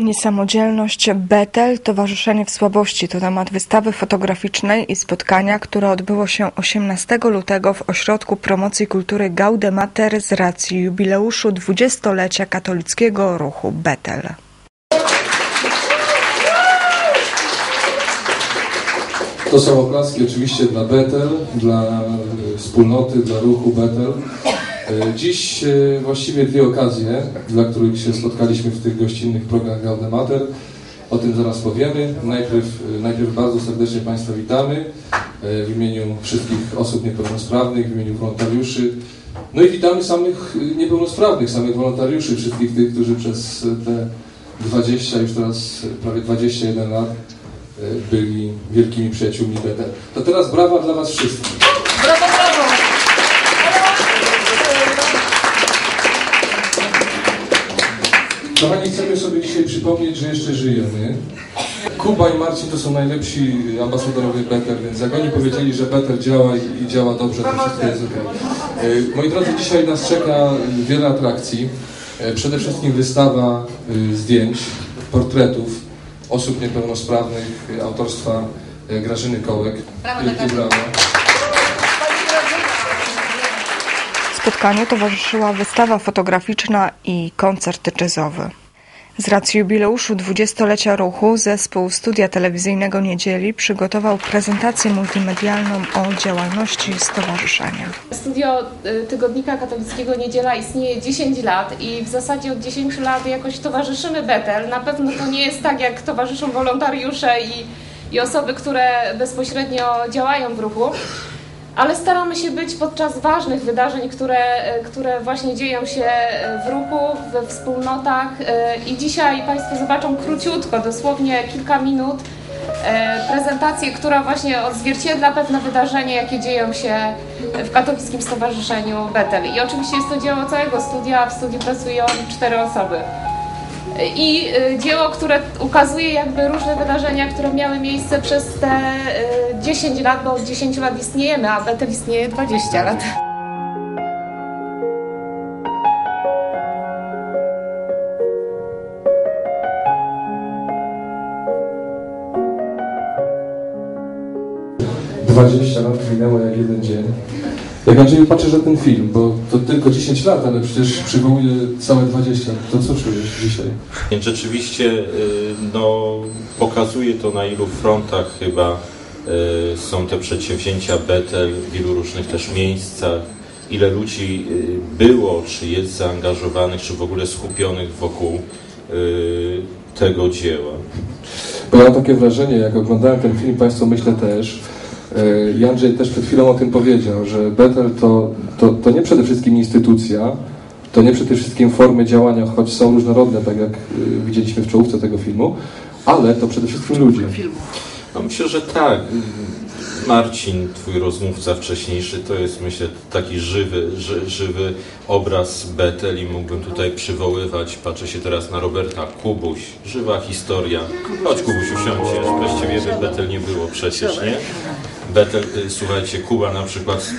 Niesamodzielność Betel, Towarzyszenie w Słabości to temat wystawy fotograficznej i spotkania, które odbyło się 18 lutego w Ośrodku Promocji Kultury Gaudemater z racji jubileuszu dwudziestolecia katolickiego ruchu Betel. To są oklaski oczywiście dla Betel, dla wspólnoty, dla ruchu Betel. E, Dziś e, właściwie dwie okazje, dla których się spotkaliśmy w tych gościnnych programach Gaudemater. O tym zaraz powiemy. Najpierw, e, najpierw bardzo serdecznie Państwa witamy w imieniu wszystkich osób niepełnosprawnych, w imieniu wolontariuszy. No i witamy samych niepełnosprawnych, samych wolontariuszy, wszystkich tych, którzy przez te 20, już teraz prawie 21 lat byli wielkimi przyjaciółmi Betel. To teraz brawa dla Was wszystkich. Kochani, chcemy sobie dzisiaj przypomnieć, że jeszcze żyjemy. Kuba i Marcin to są najlepsi ambasadorowie Betel, więc jak oni powiedzieli, że Betel działa i, i działa dobrze, to wszystko jest okej. E, Moi drodzy, dzisiaj nas czeka wiele atrakcji. E, Przede wszystkim wystawa e, zdjęć, portretów osób niepełnosprawnych autorstwa Grażyny Kołek. Brawo Wielkie brawo. Spotkaniu towarzyszyła wystawa fotograficzna i koncert jazzowy. Z racji jubileuszu dwudziestolecia ruchu zespół Studia Telewizyjnego Niedzieli przygotował prezentację multimedialną o działalności stowarzyszenia. Studio y, Tygodnika Katolickiego Niedziela istnieje 10 lat i w zasadzie od 10 lat jakoś towarzyszymy Betel. Na pewno to nie jest tak, jak towarzyszą wolontariusze i, i osoby, które bezpośrednio działają w ruchu. Ale staramy się być podczas ważnych wydarzeń, które, y, które właśnie dzieją się y, w ruchu, we wspólnotach. y, I dzisiaj Państwo zobaczą króciutko, dosłownie kilka minut, e, prezentację, która właśnie odzwierciedla pewne wydarzenia, jakie dzieją się w Katowickim Stowarzyszeniu Betel. I oczywiście jest to dzieło całego studia, w studiu pracują cztery osoby. I e, dzieło, które ukazuje jakby różne wydarzenia, które miały miejsce przez te e, 10 lat, bo od 10 lat istniejemy, a Betel istnieje 20 lat. 20 lat minęło jak jeden dzień. Jak Andrzeju patrzysz na ten film, bo to tylko 10 lat, ale przecież przywołuje całe 20, to co czujesz dzisiaj? Więc rzeczywiście y, no, pokazuje to na ilu frontach chyba y, są te przedsięwzięcia Betel w wielu różnych też miejscach, ile ludzi y, było, czy jest zaangażowanych, czy w ogóle skupionych wokół tego dzieła. Bo ja mam takie wrażenie, jak oglądałem ten film, Państwo myślę też, i Andrzej też przed chwilą o tym powiedział, że Betel to, to, to nie przede wszystkim instytucja, to nie przede wszystkim formy działania, choć są różnorodne, tak jak yy, widzieliśmy w czołówce tego filmu, ale to przede wszystkim ludzie. No myślę, że tak. Marcin, twój rozmówca wcześniejszy, to jest myślę taki żywy, ży, żywy obraz Betel i mógłbym tutaj przywoływać, patrzę się teraz na Roberta, Kubuś, żywa historia. Chodź Kubuś, usiądźcie, bez ciebie by Betel nie było przecież, nie? Betel, y, słuchajcie, Kuba na przykład,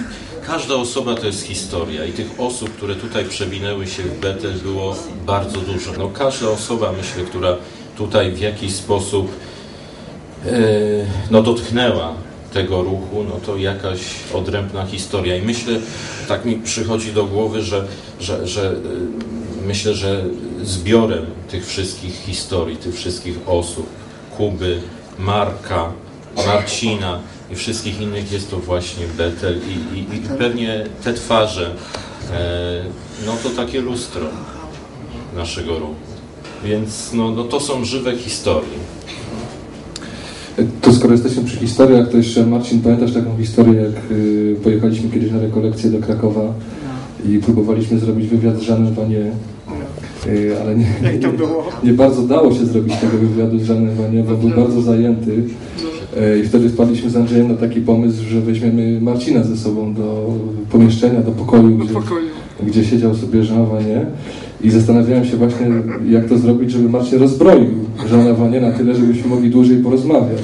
każda osoba to jest historia i tych osób, które tutaj przewinęły się w Betel było bardzo dużo. No każda osoba, myślę, która tutaj w jakiś sposób e, no, dotknęła tego ruchu, no to jakaś odrębna historia. I myślę, tak mi przychodzi do głowy, że, że, że e, myślę, że zbiorem tych wszystkich historii, tych wszystkich osób, Kuby, Marka, Marcina i wszystkich innych jest to właśnie Betel i, i, i pewnie te twarze, e, no to takie lustro naszego ruchu. Więc no, no to są żywe historie. To skoro jesteśmy przy historiach, to jeszcze Marcin, pamiętasz taką historię, jak y, pojechaliśmy kiedyś na rekolekcję do Krakowa i próbowaliśmy zrobić wywiad z Żanem Vanier, y, ale nie, nie, nie, nie bardzo dało się zrobić tego wywiadu z Żanem Vanier, bo był bardzo zajęty. Y, I wtedy wpadliśmy z Andrzejem na taki pomysł, że weźmiemy Marcina ze sobą do pomieszczenia, do pokoju, gdzie, gdzie siedział sobie Jean Vanier. I zastanawiałem się właśnie, jak to zrobić, żeby Marcin rozbroił żonowanie na tyle, żebyśmy mogli dłużej porozmawiać.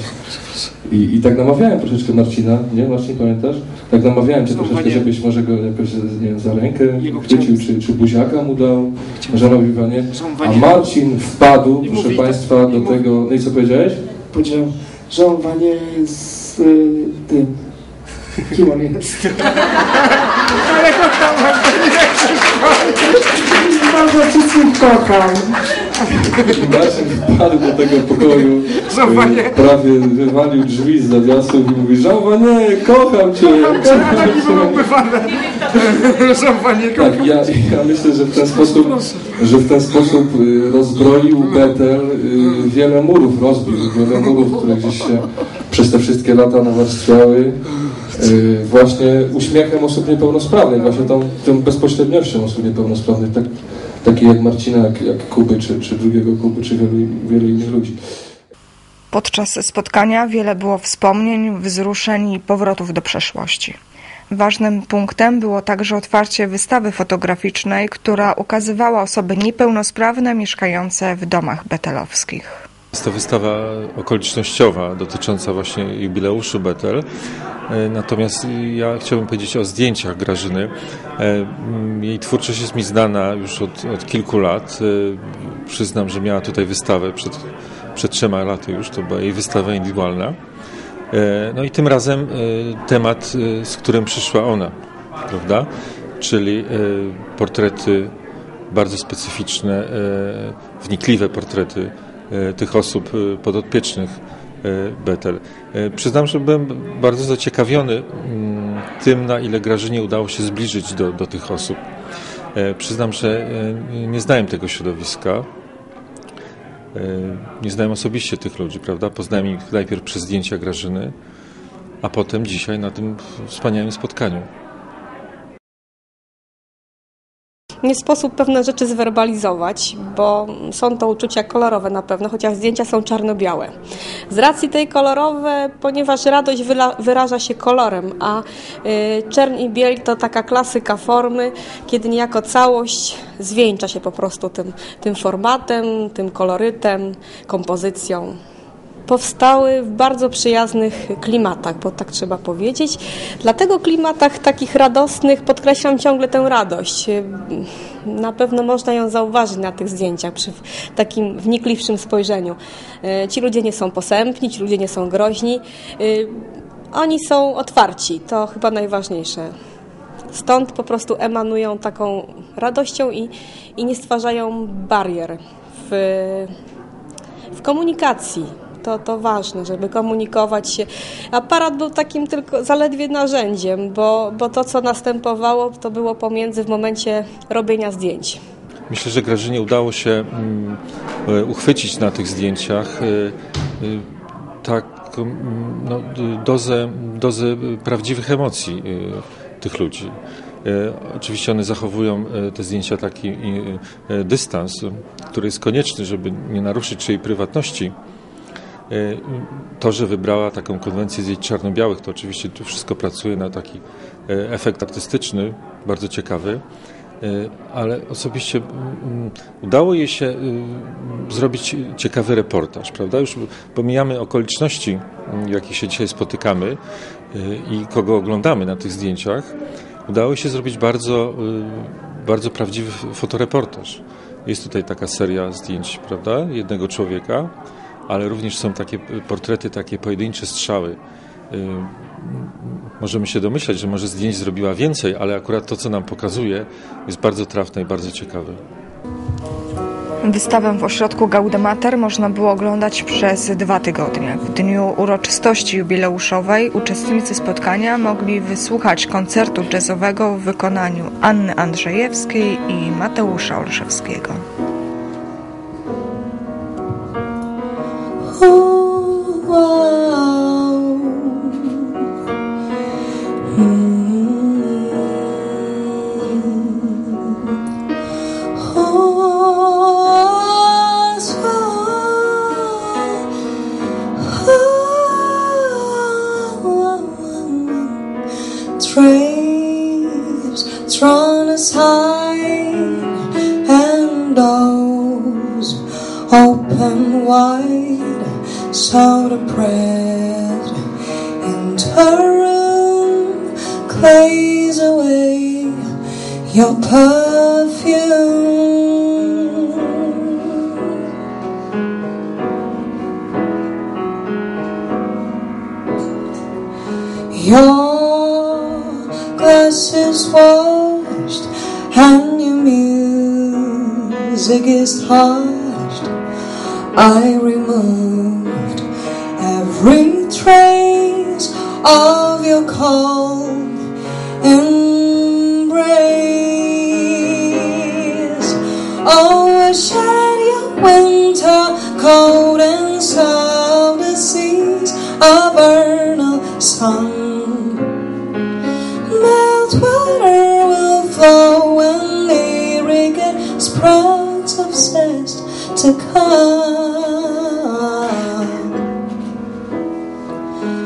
I, I tak namawiałem troszeczkę Marcina, nie Marcin, pamiętasz? Tak namawiałem cię troszeczkę, żebyś może go jakoś, nie wiem, za rękę chwycił, czy, czy buziaka mu dał, żonowanie. A Marcin wpadł, proszę mówi tak, Państwa, do tego, no i co powiedziałeś? Powiedział, żałowanie z y, tym. Kim on jest? Ale go tam Bardzo wszystkich kocham. Marcin wpadł do tego pokoju, e, prawie wywalił drzwi z zawiasów i mówi, żołwanie, kocham Cię, kocham Cię. Żałowanie Tak, ja, ja myślę, że w ten sposób, że w ten sposób y, rozbroił Betel, y, wiele murów rozbił, wiele murów, które gdzieś się przez te wszystkie lata nawarstwiały, y, właśnie uśmiechem osób niepełnosprawnych, właśnie tą, tą bezpośredniością osób niepełnosprawnych, tak, takich jak Marcina, jak, jak Kuby, czy, czy drugiego Kuby, czy wielu, wielu innych ludzi. Podczas spotkania wiele było wspomnień, wzruszeń i powrotów do przeszłości. Ważnym punktem było także otwarcie wystawy fotograficznej, która ukazywała osoby niepełnosprawne mieszkające w domach betelowskich. Jest to wystawa okolicznościowa dotycząca właśnie jubileuszu Betel. E, Natomiast ja chciałbym powiedzieć o zdjęciach Grażyny. E, Jej twórczość jest mi znana już od, od kilku lat. E, Przyznam, że miała tutaj wystawę przed, przed trzema laty już, to była jej wystawa indywidualna. No i tym razem temat, z którym przyszła ona, prawda? Czyli portrety bardzo specyficzne, wnikliwe portrety tych osób e, podopiecznych e, Betel. E, Przyznam, że byłem bardzo zaciekawiony mm, tym, na ile Grażynie udało się zbliżyć do, do tych osób. E, Przyznam, że e, nie znałem tego środowiska. E, Nie znałem osobiście tych ludzi, prawda? Poznałem ich najpierw przez zdjęcia Grażyny, a potem dzisiaj na tym wspaniałym spotkaniu. Nie sposób pewne rzeczy zwerbalizować, bo są to uczucia kolorowe na pewno, chociaż zdjęcia są czarno-białe. Z racji tej kolorowe, ponieważ radość wyraża się kolorem, a y, czern i biel to taka klasyka formy, kiedy niejako całość zwieńcza się po prostu tym, tym formatem, tym kolorytem, kompozycją powstały w bardzo przyjaznych klimatach, bo tak trzeba powiedzieć. Dlatego klimatach takich radosnych podkreślam ciągle tę radość. Na pewno można ją zauważyć na tych zdjęciach przy takim wnikliwszym spojrzeniu. E, Ci ludzie nie są posępni, ci ludzie nie są groźni. E, Oni są otwarci, to chyba najważniejsze. Stąd po prostu emanują taką radością i, i nie stwarzają barier w, w komunikacji. To, to ważne, żeby komunikować się. Aparat był takim tylko zaledwie narzędziem, bo, bo to, co następowało, to było pomiędzy w momencie robienia zdjęć. Myślę, że Grażynie udało się mm, e, uchwycić na tych zdjęciach e, e, taką mm, no, dozę, dozę prawdziwych emocji tych ludzi. Oczywiście one zachowują te zdjęcia taki dystans, który jest konieczny, żeby nie naruszyć czyjej prywatności. E, To, że wybrała taką konwencję zdjęć czarno-białych, to oczywiście tu wszystko pracuje na taki e, efekt artystyczny, bardzo ciekawy. E, Ale osobiście udało jej się y, zrobić ciekawy reportaż, prawda? Już pomijamy okoliczności, w jakich się dzisiaj spotykamy y, i kogo oglądamy na tych zdjęciach. Udało się zrobić bardzo, y, bardzo prawdziwy fotoreportaż. Jest tutaj taka seria zdjęć, prawda? Jednego człowieka, ale również są takie portrety, takie pojedyncze strzały. Y, Możemy się domyślać, że może zdjęć zrobiła więcej, ale akurat to, co nam pokazuje, jest bardzo trafne i bardzo ciekawe. Wystawę w ośrodku Gaudemater można było oglądać przez dwa tygodnie. W dniu uroczystości jubileuszowej uczestnicy spotkania mogli wysłuchać koncertu jazzowego w wykonaniu Anny Andrzejewskiej i Mateusza Olszewskiego. Your perfume. Your glasses washed and your music is hushed. I removed every trace of your cold sun Melt water will flow and lyric sprouts of zest to come.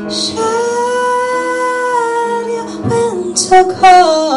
Shed your winter cold